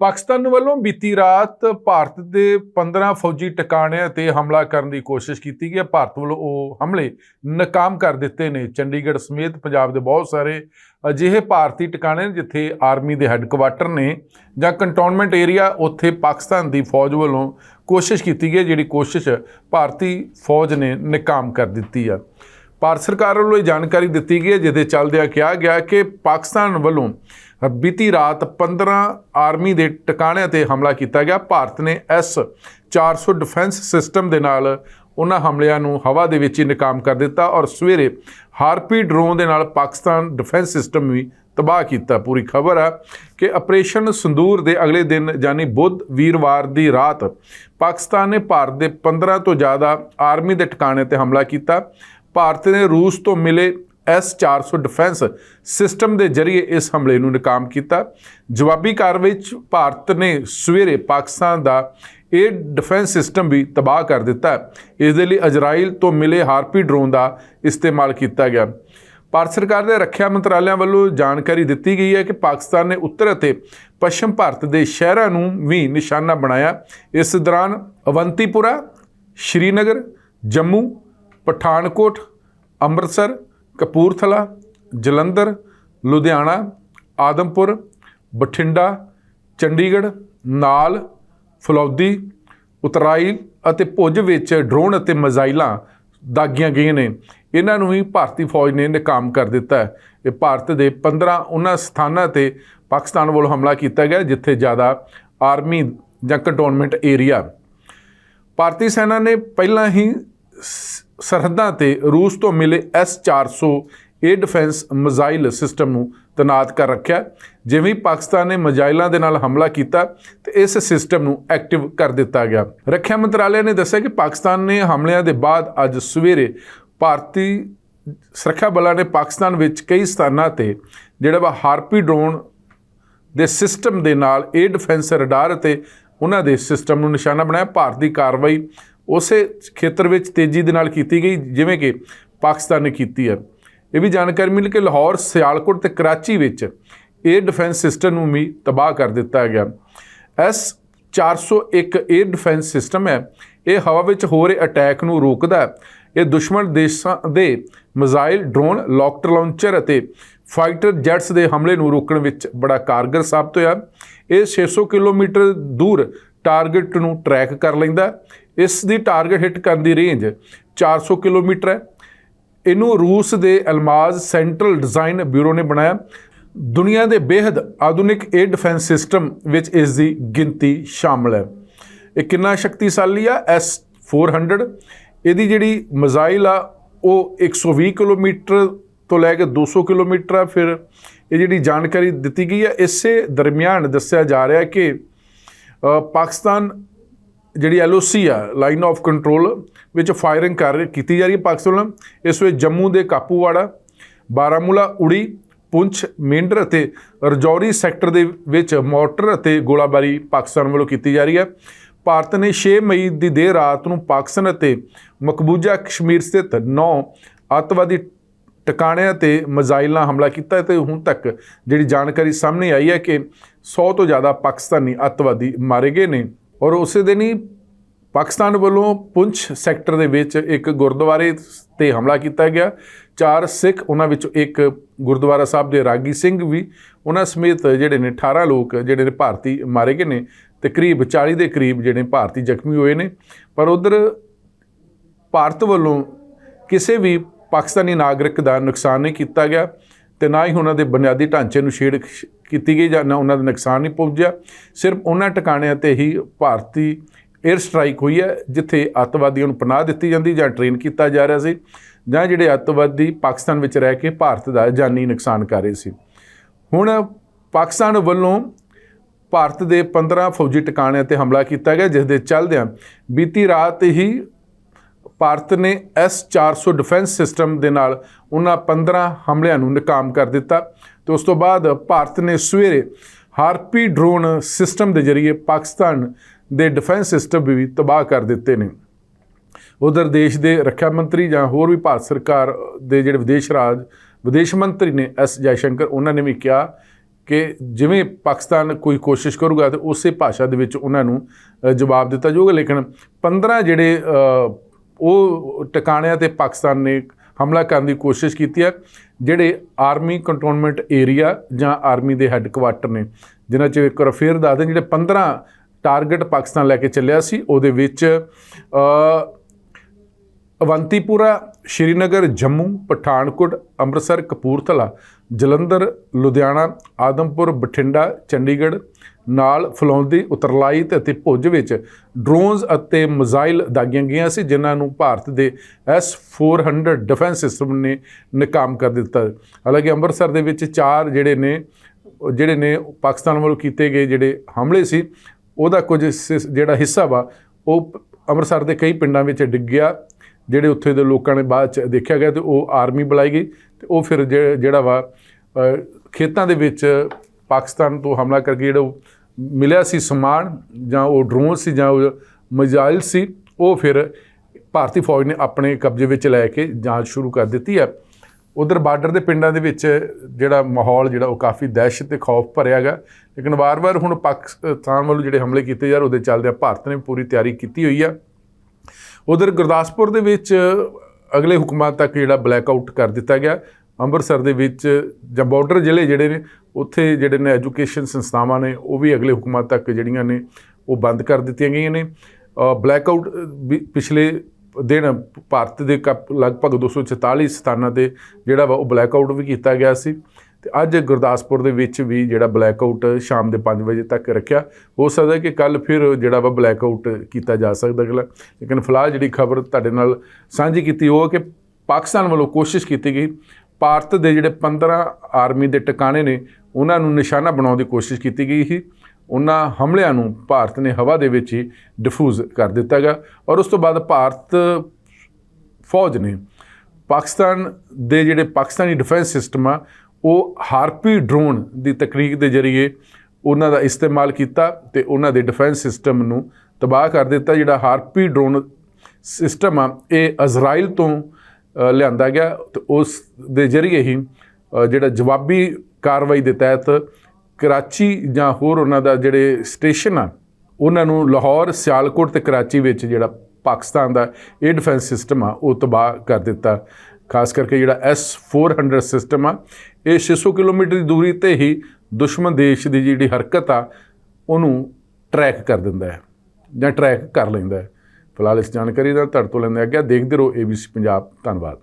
ਪਾਕਿਸਤਾਨ ਵੱਲੋਂ ਬੀਤੀ ਰਾਤ ਭਾਰਤ ਦੇ 15 ਫੌਜੀ ਟਿਕਾਣਿਆਂ ਤੇ ਹਮਲਾ ਕਰਨ ਦੀ ਕੋਸ਼ਿਸ਼ ਕੀਤੀ ਗਈ ਹੈ। ਭਾਰਤ ਵੱਲੋਂ ਉਹ ਹਮਲੇ ਨਾਕਾਮ ਕਰ ਦਿੱਤੇ ਨੇ। ਚੰਡੀਗੜ੍ਹ ਸਮੇਤ ਪੰਜਾਬ ਦੇ ਬਹੁਤ ਸਾਰੇ ਅਜਿਹੇ ਭਾਰਤੀ ਟਿਕਾਣੇ ਨੇ ਜਿੱਥੇ ਆਰਮੀ ਦੇ ਹੈੱਡਕੁਆਟਰ ਨੇ ਜਾਂ ਕੰਟੋਨਮੈਂਟ ਏਰੀਆ ਉੱਥੇ ਪਾਕਿਸਤਾਨ ਦੀ ਫੌਜ ਵੱਲੋਂ ਕੋਸ਼ਿਸ਼ ਕੀਤੀ ਗਈ ਹੈ, ਜਿਹੜੀ ਕੋਸ਼ਿਸ਼ ਭਾਰਤੀ ਫੌਜ ਨੇ ਨਾਕਾਮ ਕਰ ਦਿੱਤੀ ਆ। ਭਾਰਤ ਸਰਕਾਰ ਵੱਲੋਂ ਇਹ ਜਾਣਕਾਰੀ ਦਿੱਤੀ ਗਈ ਹੈ, ਜਿਹਦੇ ਚੱਲਦਿਆਂ ਕਿਹਾ ਗਿਆ ਕਿ ਪਾਕਿਸਤਾਨ ਵੱਲੋਂ ਬੀਤੀ ਰਾਤ 15 ਆਰਮੀ ਦੇ ਟਿਕਾਣਿਆਂ ਤੇ ਹਮਲਾ ਕੀਤਾ ਗਿਆ। ਭਾਰਤ ਨੇ ਐਸ 400 ਡਿਫੈਂਸ ਸਿਸਟਮ ਦੇ ਨਾਲ ਉਹਨਾਂ ਹਮਲਿਆਂ ਨੂੰ ਹਵਾ ਦੇ ਵਿੱਚ ਹੀ ਨਾਕਾਮ ਕਰ ਦਿੱਤਾ ਔਰ ਸਵੇਰੇ ਹਾਰਪੀ ਡਰੋਨ ਦੇ ਨਾਲ ਪਾਕਿਸਤਾਨ ਡਿਫੈਂਸ ਸਿਸਟਮ ਵੀ ਤਬਾਹ ਕੀਤਾ। ਪੂਰੀ ਖਬਰ ਆ ਕਿ ਆਪਰੇਸ਼ਨ ਸੰਦੂਰ ਦੇ ਅਗਲੇ ਦਿਨ ਯਾਨੀ ਬੁੱਧ ਵੀਰਵਾਰ ਦੀ ਰਾਤ ਪਾਕਿਸਤਾਨ ਨੇ ਭਾਰਤ ਦੇ 15 ਤੋਂ ਜ਼ਿਆਦਾ ਆਰਮੀ ਦੇ ਟਿਕਾਣੇ ਤੇ ਹਮਲਾ ਕੀਤਾ। ਭਾਰਤ ਨੇ ਰੂਸ ਤੋਂ ਮਿਲੇ S400 ਡਿਫੈਂਸ ਸਿਸਟਮ ਦੇ ਜ਼ਰੀਏ ਇਸ ਹਮਲੇ ਨੂੰ ਨਾਕਾਮ ਕੀਤਾ। ਜਵਾਬੀ ਕਾਰਵਾਈ ਵਿੱਚ ਭਾਰਤ ਨੇ ਸਵੇਰੇ ਪਾਕਿਸਤਾਨ ਦਾ ਇਹ ਡਿਫੈਂਸ ਸਿਸਟਮ ਵੀ ਤਬਾਹ ਕਰ ਦਿੱਤਾ। ਇਸ ਦੇ ਲਈ ਇਜ਼ਰਾਈਲ ਤੋਂ ਮਿਲੇ ਹਾਰਪੀ ਡਰੋਨ ਦਾ ਇਸਤੇਮਾਲ ਕੀਤਾ ਗਿਆ। ਭਾਰਤ ਸਰਕਾਰ ਦੇ ਰੱਖਿਆ ਮੰਤਰਾਲਿਆਂ ਵੱਲੋਂ ਜਾਣਕਾਰੀ ਦਿੱਤੀ ਗਈ ਹੈ ਕਿ ਪਾਕਿਸਤਾਨ ਨੇ ਉੱਤਰ ਅਤੇ ਪੱਛਮ ਭਾਰਤ ਦੇ ਸ਼ਹਿਰਾਂ ਨੂੰ ਵੀ ਨਿਸ਼ਾਨਾ ਬਣਾਇਆ। ਇਸ ਦੌਰਾਨ ਅਵੰਤੀਪੁਰਾ, ਸ਼੍ਰੀਨਗਰ, ਜੰਮੂ ਪਠਾਨਕੋਟ, ਅੰਮ੍ਰਿਤਸਰ, ਕਪੂਰਥਲਾ, ਜਲੰਧਰ, ਲੁਧਿਆਣਾ, ਆਦਮਪੁਰ, ਬਠਿੰਡਾ, ਚੰਡੀਗੜ੍ਹ, ਨਾਲ ਫਲੌਦੀ ਉਤਰਾਈਲ ਅਤੇ ਭੁੱਜ ਵਿੱਚ ਡਰੋਨ ਅਤੇ ਮਜ਼ਾਈਲਾਂ ਦਾਗੀਆਂ ਗਈਆਂ ਨੇ। ਇਹਨਾਂ ਨੂੰ ਵੀ ਭਾਰਤੀ ਫੌਜ ਨੇ ਨਾਕਾਮ ਕਰ ਦਿੱਤਾ ਹੈ। ਇਹ ਭਾਰਤ ਦੇ 15 ਉਹਨਾਂ ਸਥਾਨਾਂ ਤੇ ਪਾਕਿਸਤਾਨ ਵੱਲੋਂ ਹਮਲਾ ਕੀਤਾ ਗਿਆ, ਜਿੱਥੇ ਜ਼ਿਆਦਾ ਆਰਮੀ ਜਾਂ ਕੰਟੋਨਮੈਂਟ ਏਰੀਆ। ਭਾਰਤੀ ਸੈਨਾ ਨੇ ਪਹਿਲਾਂ ਹੀ ਸਰਹੱਦਾਂ ਤੇ ਰੂਸ ਤੋਂ ਮਿਲੇ S400 air defence missile system ਨੂੰ ਤੈਨਾਤ ਕਰ ਰੱਖਿਆ। ਜਿਵੇਂ ਪਾਕਿਸਤਾਨ ਨੇ ਮਿਜ਼ਾਈਲਾਂ ਦੇ ਨਾਲ ਹਮਲਾ ਕੀਤਾ ਤੇ ਇਸ ਸਿਸਟਮ ਨੂੰ ਐਕਟਿਵ ਕਰ ਦਿੱਤਾ ਗਿਆ। ਰੱਖਿਆ ਮੰਤਰਾਲੇ ਨੇ ਦੱਸਿਆ ਕਿ ਪਾਕਿਸਤਾਨ ਨੇ ਹਮਲਿਆਂ ਦੇ ਬਾਅਦ ਅੱਜ ਸਵੇਰੇ ਭਾਰਤੀ ਸੁਰੱਖਿਆ ਬਲਾਂ ਨੇ ਪਾਕਿਸਤਾਨ ਵਿੱਚ ਕਈ ਸਥਾਨਾਂ ਤੇ ਜਿਹੜਾ ਵਾ ਹਾਰਪੀ ਡਰੋਨ ਦੇ ਸਿਸਟਮ ਦੇ ਨਾਲ ਇਹ ਡਿਫੈਂਸ ਰਡਾਰ ਅਤੇ ਉਹਨਾਂ ਦੇ ਸਿਸਟਮ ਨੂੰ ਨਿਸ਼ਾਨਾ ਬਣਾਇਆ। ਭਾਰਤ ਦੀ ਕਾਰਵਾਈ ਉਸੇ ਖੇਤਰ ਵਿੱਚ ਤੇਜ਼ੀ ਦੇ ਨਾਲ ਕੀਤੀ ਗਈ, ਜਿਵੇਂ ਕਿ ਪਾਕਿਸਤਾਨ ਨੇ ਕੀਤੀ ਹੈ। ਇਹ ਵੀ ਜਾਣਕਾਰੀ ਮਿਲੀ ਕਿ ਲਾਹੌਰ, ਸਿਆਲਕੋਟ ਤੇ ਕਰਾਚੀ ਵਿੱਚ 에ਅਰ ਡਿਫੈਂਸ ਸਿਸਟਮ ਨੂੰ ਵੀ ਤਬਾਹ ਕਰ ਦਿੱਤਾ ਗਿਆ। ਐਸ 401 에ਅਰ ਡਿਫੈਂਸ ਸਿਸਟਮ ਹੈ। ਇਹ ਹਵਾ ਵਿੱਚ ਹੋ ਰਹੇ ਅਟੈਕ ਨੂੰ ਰੋਕਦਾ ਹੈ। ਇਹ ਦੁਸ਼ਮਣ ਦੇਸ਼ਾਂ ਦੇ ਮਿਜ਼ਾਈਲ ਡਰੋਨ ਲੌਕਟਰ ਲਾਂਚਰ ਅਤੇ ਫਾਈਟਰ ਜੈਟਸ ਦੇ ਹਮਲੇ ਨੂੰ ਰੋਕਣ ਵਿੱਚ ਬੜਾ ਕਾਰਗਰ ਸਾਬਤ ਹੋਇਆ। ਇਹ 600 ਕਿਲੋਮੀਟਰ ਦੂਰ ਟਾਰਗੇਟ ਨੂੰ ਟਰੈਕ ਕਰ ਲੈਂਦਾ ਇਸ ਦੀ ਟਾਰਗੇਟ ਹਿੱਟ ਕਰਨ ਦੀ ਰੇਂਜ 400 ਕਿਲੋਮੀਟਰ ਹੈ। ਇਹਨੂੰ ਰੂਸ ਦੇ ਅਲਮਾਜ਼ ਸੈਂਟਰਲ ਡਿਜ਼ਾਈਨ ਬਿਊਰੋ ਨੇ ਬਣਾਇਆ। ਦੁਨੀਆ ਦੇ ਬੇहद ਆਧੁਨਿਕ 에ਅਰ ਡਿਫੈਂਸ ਸਿਸਟਮ ਵਿੱਚ ਇਸ ਦੀ ਗਿਣਤੀ ਸ਼ਾਮਲ ਹੈ। ਇਹ ਕਿੰਨਾ ਸ਼ਕਤੀਸ਼ਾਲੀ ਆ? ਐਸ 400 ਇਹਦੀ ਜਿਹੜੀ ਮਿਜ਼ਾਈਲ ਆ, ਉਹ 120 ਕਿਲੋਮੀਟਰ ਤੋਂ ਲੈ ਕੇ 200 ਕਿਲੋਮੀਟਰ ਆ। ਫਿਰ ਇਹ ਜਿਹੜੀ ਜਾਣਕਾਰੀ ਦਿੱਤੀ ਗਈ ਆ, ਇਸੇ ਦਰਮਿਆਨ ਦੱਸਿਆ ਜਾ ਰਿਹਾ ਕਿ ਪਾਕਿਸਤਾਨ ਜਿਹੜੀ ਐਲਓਸੀ ਆ, ਲਾਈਨ ਆਫ ਕੰਟਰੋਲ ਵਿੱਚ ਫਾਇਰਿੰਗ ਕਰ ਕੀਤੀ ਜਾ ਰਹੀ ਹੈ ਪਾਕਿਸਤਾਨ ਵੱਲੋਂ। ਇਸ ਵਿੱਚ ਜੰਮੂ ਦੇ ਕਾਪੂਵਾੜਾ, ਬਾਰਾਮੂਲਾ, ਉੜੀ, ਪੁੰਛ, ਮੇਂਢਰ ਅਤੇ ਰਜੌਰੀ ਸੈਕਟਰ ਦੇ ਵਿੱਚ ਮੋਰਟਰ ਅਤੇ ਗੋਲਾਬਾਰੀ ਪਾਕਿਸਤਾਨ ਵੱਲੋਂ ਕੀਤੀ ਜਾ ਰਹੀ ਹੈ। ਭਾਰਤ ਨੇ 6 ਮਈ ਦੀ ਦੇਰ ਰਾਤ ਨੂੰ ਪਾਕਿਸਤਾਨ ਅਤੇ ਮਕਬੂਜ਼ਾ ਕਸ਼ਮੀਰ ਸਥਿਤ 9 ਅੱਤਵਾਦੀ ਟਿਕਾਣਿਆਂ ਤੇ ਮਿਜ਼ਾਈਲ ਨਾਲ ਹਮਲਾ ਕੀਤਾ ਹੈ ਤੇ ਹੁਣ ਤੱਕ ਜਿਹੜੀ ਜਾਣਕਾਰੀ ਸਾਹਮਣੇ ਆਈ ਹੈ ਕਿ 100 ਤੋਂ ਜ਼ਿਆਦਾ ਪਾਕਿਸਤਾਨੀ ਅੱਤਵਾਦੀ ਮਾਰੇ ਗਏ ਨੇ ਔਰ ਉਸੇ ਦਿਨ ਹੀ ਪਾਕਿਸਤਾਨ ਵੱਲੋਂ ਪੁੰਛ ਸੈਕਟਰ ਦੇ ਵਿੱਚ ਇੱਕ ਗੁਰਦੁਆਰੇ ਤੇ ਹਮਲਾ ਕੀਤਾ ਗਿਆ। ਚਾਰ ਸਿੱਖ ਉਹਨਾਂ ਵਿੱਚੋਂ ਇੱਕ ਗੁਰਦੁਆਰਾ ਸਾਹਿਬ ਦੇ ਰਾਗੀ ਸਿੰਘ ਵੀ ਉਹਨਾਂ ਸਮੇਤ ਜਿਹੜੇ ਨੇ 18 ਲੋਕ ਜਿਹੜੇ ਨੇ ਭਾਰਤੀ ਮਾਰੇ ਗਏ ਨੇ ਤੇ ਕਰੀਬ 40 ਦੇ ਕਰੀਬ ਜਿਹੜੇ ਭਾਰਤੀ ਜ਼ਖਮੀ ਹੋਏ ਨੇ। ਪਰ ਉਧਰ ਭਾਰਤ ਵੱਲੋਂ ਕਿਸੇ ਵੀ ਪਾਕਿਸਤਾਨੀ ਨਾਗਰਿਕ ਦਾ ਨੁਕਸਾਨ ਨਹੀਂ ਕੀਤਾ ਗਿਆ ਤੇ ਨਾ ਹੀ ਉਹਨਾਂ ਦੇ ਬੁਨਿਆਦੀ ਢਾਂਚੇ ਨੂੰ ਛੇੜ ਕੀਤੀ ਗਈ ਜਾਂ ਨਾ ਉਹਨਾਂ ਦਾ ਨੁਕਸਾਨ ਨਹੀਂ ਪਹੁੰਚਿਆ ਸਿਰਫ ਉਹਨਾਂ ਟਿਕਾਣਿਆਂ ਤੇ ਹੀ ਭਾਰਤੀ 에ਅਰ ਸਟ੍ਰਾਈਕ ਹੋਈ ਹੈ, ਜਿੱਥੇ ਅੱਤਵਾਦੀਆਂ ਨੂੰ ਪਨਾਹ ਦਿੱਤੀ ਜਾਂਦੀ ਜਾਂ ਟ੍ਰੇਨ ਕੀਤਾ ਜਾ ਰਿਹਾ ਸੀ, ਜਾਂ ਜਿਹੜੇ ਅੱਤਵਾਦੀ ਪਾਕਿਸਤਾਨ ਵਿੱਚ ਰਹਿ ਕੇ ਭਾਰਤ ਦਾ ਜਾਨੀ ਨੁਕਸਾਨ ਕਰ ਰਹੇ ਸੀ। ਹੁਣ ਪਾਕਿਸਤਾਨ ਵੱਲੋਂ ਭਾਰਤ ਦੇ 15 ਫੌਜੀ ਟਿਕਾਣਿਆਂ ਤੇ ਹਮਲਾ ਕੀਤਾ ਗਿਆ, ਜਿਸ ਦੇ ਚੱਲਦਿਆਂ ਬੀਤੀ ਰਾਤ ਹੀ ਭਾਰਤ ਨੇ S400 ਡਿਫੈਂਸ ਸਿਸਟਮ ਦੇ ਨਾਲ ਉਹਨਾਂ 15 ਹਮਲਿਆਂ ਨੂੰ ਨਾਕਾਮ ਕਰ ਦਿੱਤਾ। ਤੇ ਉਸ ਤੋਂ ਬਾਅਦ ਭਾਰਤ ਨੇ ਸਵੇਰੇ ਹਾਰਪੀ ਡਰੋਨ ਸਿਸਟਮ ਦੇ ਜ਼ਰੀਏ ਪਾਕਿਸਤਾਨ ਦੇ ਡਿਫੈਂਸ ਸਿਸਟਮ ਵੀ ਤਬਾਹ ਕਰ ਦਿੱਤੇ ਨੇ। ਉਧਰ ਦੇਸ਼ ਦੇ ਰੱਖਿਆ ਮੰਤਰੀ ਜਾਂ ਹੋਰ ਵੀ ਭਾਰਤ ਸਰਕਾਰ ਦੇ ਜਿਹੜੇ ਵਿਦੇਸ਼ ਰਾਜ, ਵਿਦੇਸ਼ ਮੰਤਰੀ ਨੇ ਐਸ ਜੈਸ਼ੰਕਰ, ਉਹਨਾਂ ਨੇ ਵੀ ਕਿਹਾ ਕਿ ਜਿਵੇਂ ਪਾਕਿਸਤਾਨ ਕੋਈ ਕੋਸ਼ਿਸ਼ ਕਰੂਗਾ ਤੇ ਉਸੇ ਭਾਸ਼ਾ ਦੇ ਵਿੱਚ ਉਹਨਾਂ ਨੂੰ ਜਵਾਬ ਦਿੱਤਾ ਜਾਊਗਾ। ਲੇਕਿਨ 15 ਜਿਹੜੇ ਉਹ ਟਿਕਾਣਿਆਂ ਤੇ ਪਾਕਿਸਤਾਨ ਨੇ ਹਮਲਾ ਕਰਨ ਦੀ ਕੋਸ਼ਿਸ਼ ਕੀਤੀ ਹੈ, ਜਿਹੜੇ ਆਰਮੀ ਕੰਟੋਨਮੈਂਟ ਏਰੀਆ ਜਾਂ ਆਰਮੀ ਦੇ ਹੈੱਡਕੁਆਰਟਰ ਨੇ, ਜਿਨ੍ਹਾਂ 'ਚ ਇੱਕ ਵਾਰ ਫੇਰ ਦੱਸ ਜਿਹੜੇ 15 ਟਾਰਗੇਟ ਪਾਕਿਸਤਾਨ ਲੈ ਕੇ ਚੱਲਿਆ ਸੀ, ਉਹਦੇ ਵਿੱਚ ਅਵੰਤੀਪੁਰਾ, ਸ਼੍ਰੀਨਗਰ, ਜੰਮੂ, ਪਠਾਨਕੋਟ, ਅੰਮ੍ਰਿਤਸਰ, ਕਪੂਰਥਲਾ, ਜਲੰਧਰ, ਲੁਧਿਆਣਾ, ਆਦਮਪੁਰ, ਬਠਿੰਡਾ, ਚੰਡੀਗੜ੍ਹ ਨਾਲ ਫਲੌਂਦੀ ਉਤਰਲਾਈ ਤੇ ਅਤੇ ਭੁੱਜ ਵਿੱਚ ਡਰੋਨਸ ਅਤੇ ਮਿਜ਼ਾਈਲ ਦਾਗੀਆਂ ਗਈਆਂ ਸੀ, ਜਿਨ੍ਹਾਂ ਨੂੰ ਭਾਰਤ ਦੇ S400 ਡਿਫੈਂਸ ਸਿਸਟਮ ਨੇ ਨਾਕਾਮ ਕਰ ਦਿੱਤਾ। ਹਾਲਾਂਕਿ ਅੰਮ੍ਰਿਤਸਰ ਦੇ ਵਿੱਚ ਚਾਰ ਜਿਹੜੇ ਨੇ ਜਿਹੜੇ ਨੇ ਪਾਕਿਸਤਾਨ ਵੱਲੋਂ ਕੀਤੇ ਗਏ ਜਿਹੜੇ ਹਮਲੇ ਸੀ, ਉਹਦਾ ਕੁਝ ਹਿੱਸੇ- ਜਿਹੜਾ ਹਿੱਸਾ ਵਾ, ਉਹ ਅੰਮ੍ਰਿਤਸਰ ਦੇ ਕਈ ਪਿੰਡਾਂ ਵਿੱਚ ਡਿੱਗ ਗਿਆ, ਜਿਹੜੇ ਉੱਥੇ ਦੇ ਲੋਕਾਂ ਨੇ ਬਾਅਦ ਚ ਦੇਖਿਆ ਗਿਆ ਤੇ ਉਹ ਆਰਮੀ ਬੁਲਾਈ ਗਈ ਤੇ ਉਹ ਫਿਰ ਜਿਹ- ਜਿਹੜਾ ਵਾ ਖੇਤਾਂ ਦੇ ਵਿੱਚ ਪਾਕਿਸਤਾਨ ਤੋਂ ਹਮਲਾ ਕਰਕੇ ਜਿਹੜਾ ਮਿਲਿਆ ਸੀ ਸਮਾਨ ਜਾਂ ਉਹ ਡਰੋਨ ਸੀ ਜਾਂ ਉਹ ਮਿਜ਼ਾਈਲ ਸੀ, ਉਹ ਫਿਰ ਭਾਰਤੀ ਫੌਜ ਨੇ ਆਪਣੇ ਕਬਜ਼ੇ ਵਿੱਚ ਲੈ ਕੇ ਜਾਂਚ ਸ਼ੁਰੂ ਕਰ ਦਿੱਤੀ ਹੈ। ਉਧਰ ਬਾਰਡਰ ਦੇ ਪਿੰਡਾਂ ਦੇ ਵਿੱਚ ਜਿਹੜਾ ਮਾਹੌਲ ਜਿਹੜਾ ਉਹ ਕਾਫੀ ਦਹਿਸ਼ਤ ਤੇ ਖੌਫ ਭਰਿਆ ਗਾ ਲੇਕਿਨ ਵਾਰ-ਵਾਰ ਹੁਣ ਪਾਕਿਸਤਾਨ ਵੱਲੋਂ ਜਿਹੜੇ ਹਮਲੇ ਕੀਤੇ ਜਾ ਰਹੇ, ਉਹਦੇ ਚੱਲਦੇ ਭਾਰਤ ਨੇ ਪੂਰੀ ਤਿਆਰੀ ਕੀਤੀ ਹੋਈ ਆ ਉਧਰ ਗੁਰਦਾਸਪੁਰ ਦੇ ਵਿੱਚ ਅਗਲੇ ਹੁਕਮਾਂ ਤੱਕ ਜਿਹੜਾ ਬਲੈਕ ਆਊਟ ਕਰ ਦਿੱਤਾ ਗਿਆ। ਅੰਮ੍ਰਿਤਸਰ ਦੇ ਵਿੱਚ ਜਾਂ ਬਾਰਡਰ ਜ਼ਿਲ੍ਹੇ ਜਿਹੜੇ ਨੇ, ਉੱਥੇ ਜਿਹੜੇ ਨੇ ਐਜੂਕੇਸ਼ਨ ਸੰਸਥਾਵਾਂ ਨੇ, ਉਹ ਵੀ ਅਗਲੇ ਹੁਕਮਾਂ ਤੱਕ ਜਿਹੜੀਆਂ ਨੇ, ਉਹ ਬੰਦ ਕਰ ਦਿੱਤੀਆਂ ਗਈਆਂ ਨੇ। ਬਲੈਕ ਆਊਟ ਪਿਛਲੇ ਦਿਨ ਭਾਰਤ ਦੇ ਕਪ- ਲਗਭਗ 244 ਸਥਾਨਾਂ ਤੇ ਜਿਹੜਾ ਵਾ ਉਹ ਬਲੈਕ ਆਊਟ ਵੀ ਕੀਤਾ ਗਿਆ ਸੀ। ਤੇ ਅੱਜ ਗੁਰਦਾਸਪੁਰ ਦੇ ਵਿੱਚ ਵੀ ਜਿਹੜਾ ਬਲੈਕ ਆਊਟ ਸ਼ਾਮ ਦੇ 5 ਵਜੇ ਤੱਕ ਰੱਖਿਆ। ਹੋ ਸਕਦਾ ਕਿ ਕੱਲ ਫਿਰ ਜਿਹੜਾ ਵਾ ਬਲੈਕ ਆਊਟ ਕੀਤਾ ਜਾ ਸਕਦਾ ਅਗਲਾ। ਲੇਕਿਨ ਫਿਲਹਾਲ ਜਿਹੜੀ ਖਬਰ ਤੁਹਾਡੇ ਨਾਲ ਸਾਂਝੀ ਕੀਤੀ ਉਹ ਕਿ ਪਾਕਿਸਤਾਨ ਵੱਲੋਂ ਕੋਸ਼ਿਸ਼ ਕੀਤੀ ਗਈ ਭਾਰਤ ਦੇ ਜਿਹੜੇ 15 ਆਰਮੀ ਦੇ ਟਿਕਾਣੇ ਨੇ, ਉਹਨਾਂ ਨੂੰ ਨਿਸ਼ਾਨਾ ਬਣਾਉਣ ਦੀ ਕੋਸ਼ਿਸ਼ ਕੀਤੀ ਗਈ ਸੀ। ਉਹਨਾਂ ਹਮਲਿਆਂ ਨੂੰ ਭਾਰਤ ਨੇ ਹਵਾ ਦੇ ਵਿੱਚ ਹੀ ਡਿਫਿਊਜ਼ ਕਰ ਦਿੱਤਾ ਗਿਆ ਔਰ ਉਸ ਤੋਂ ਬਾਅਦ ਭਾਰਤ ਫੌਜ ਨੇ ਪਾਕਿਸਤਾਨ ਦੇ ਜਿਹੜੇ ਪਾਕਿਸਤਾਨੀ ਡਿਫੈਂਸ ਸਿਸਟਮ ਆ, ਉਹ ਹਾਰਪੀ ਡਰੋਨ ਦੀ ਤਕਨੀਕ ਦੇ ਜ਼ਰੀਏ ਉਹਨਾਂ ਦਾ ਇਸਤੇਮਾਲ ਕੀਤਾ ਤੇ ਉਹਨਾਂ ਦੇ ਡਿਫੈਂਸ ਸਿਸਟਮ ਨੂੰ ਤਬਾਹ ਕਰ ਦਿੱਤਾ। ਜਿਹੜਾ ਹਾਰਪੀ ਡਰੋਨ ਸਿਸਟਮ ਆ, ਇਹ ਇਜ਼ਰਾਈਲ ਤੋਂ ਲਿਆਂਦਾ ਗਿਆ। ਤੇ ਉਸ ਦੇ ਜ਼ਰੀਏ ਹੀ ਜਿਹੜਾ ਜਵਾਬੀ ਕਾਰਵਾਈ ਦੇ ਤਹਿਤ ਕਰਾਚੀ ਜਾਂ ਹੋਰ ਉਹਨਾਂ ਦਾ ਜਿਹੜੇ ਸਟੇਸ਼ਨ ਆ, ਉਹਨਾਂ ਨੂੰ ਲਾਹੌਰ, ਸਿਆਲਕੋਟ ਤੇ ਕਰਾਚੀ ਵਿੱਚ ਜਿਹੜਾ ਪਾਕਿਸਤਾਨ ਦਾ ਇਹ ਡਿਫੈਂਸ ਸਿਸਟਮ ਆ, ਉਹ ਤਬਾਹ ਕਰ ਦਿੱਤਾ। ਖਾਸ ਕਰਕੇ ਜਿਹੜਾ S400 ਸਿਸਟਮ ਆ, ਇਹ 600 ਕਿਲੋਮੀਟਰ ਦੀ ਦੂਰੀ ਤੇ ਹੀ ਦੁਸ਼ਮਣ ਦੇਸ਼ ਦੀ ਜਿਹੜੀ ਹਰਕਤ ਆ, ਉਹਨੂੰ ਟਰੈਕ ਕਰ ਦਿੰਦਾ ਹੈ ਜਾਂ ਟਰੈਕ ਕਰ ਲੈਂਦਾ ਹੈ। ਫਿਲਹਾਲ ਇਸ ਜਾਣਕਾਰੀ ਦਾ ਤੁਹਾਡੇ ਤੋਂ ਲੈਂਦੇ ਆ ਗਿਆ ਦੇਖਦੇ ਰਹੋ ABC ਪੰਜਾਬ ਧੰਨਵਾਦ